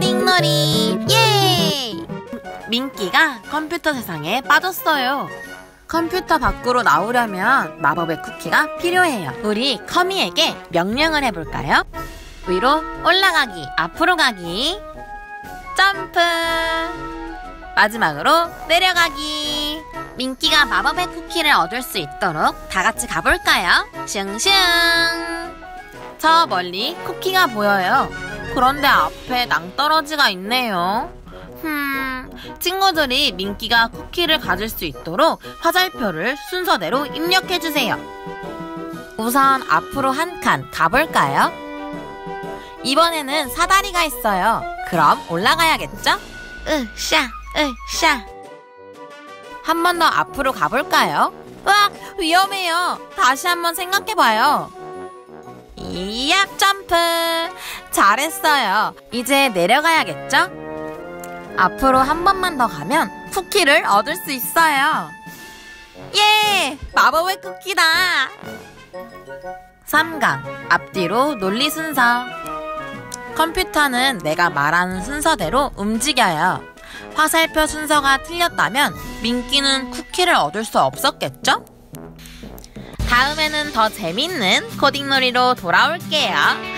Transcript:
코딩놀이 예! 민기가 컴퓨터 세상에 빠졌어요. 컴퓨터 밖으로 나오려면 마법의 쿠키가 필요해요. 우리 커미에게 명령을 해볼까요? 위로 올라가기, 앞으로 가기, 점프! 마지막으로 내려가기. 민기가 마법의 쿠키를 얻을 수 있도록 다 같이 가볼까요? 슝슝! 저 멀리 쿠키가 보여요. 그런데 앞에 낭떠러지가 있네요. 흠, 친구들이 민기가 쿠키를 가질 수 있도록 화살표를 순서대로 입력해주세요. 우선 앞으로 한 칸 가볼까요? 이번에는 사다리가 있어요. 그럼 올라가야겠죠? 으쌰, 으쌰. 한 번 더 앞으로 가볼까요? 으악, 위험해요. 다시 한 번 생각해봐요. 이야, 점프. 잘했어요. 이제 내려가야겠죠? 앞으로 한 번만 더 가면 쿠키를 얻을 수 있어요. 예! 마법의 쿠키다! 3강 앞뒤로 논리 순서 컴퓨터는 내가 말하는 순서대로 움직여요. 화살표 순서가 틀렸다면 민기는 쿠키를 얻을 수 없었겠죠? 다음에는 더 재밌는 코딩놀이로 돌아올게요.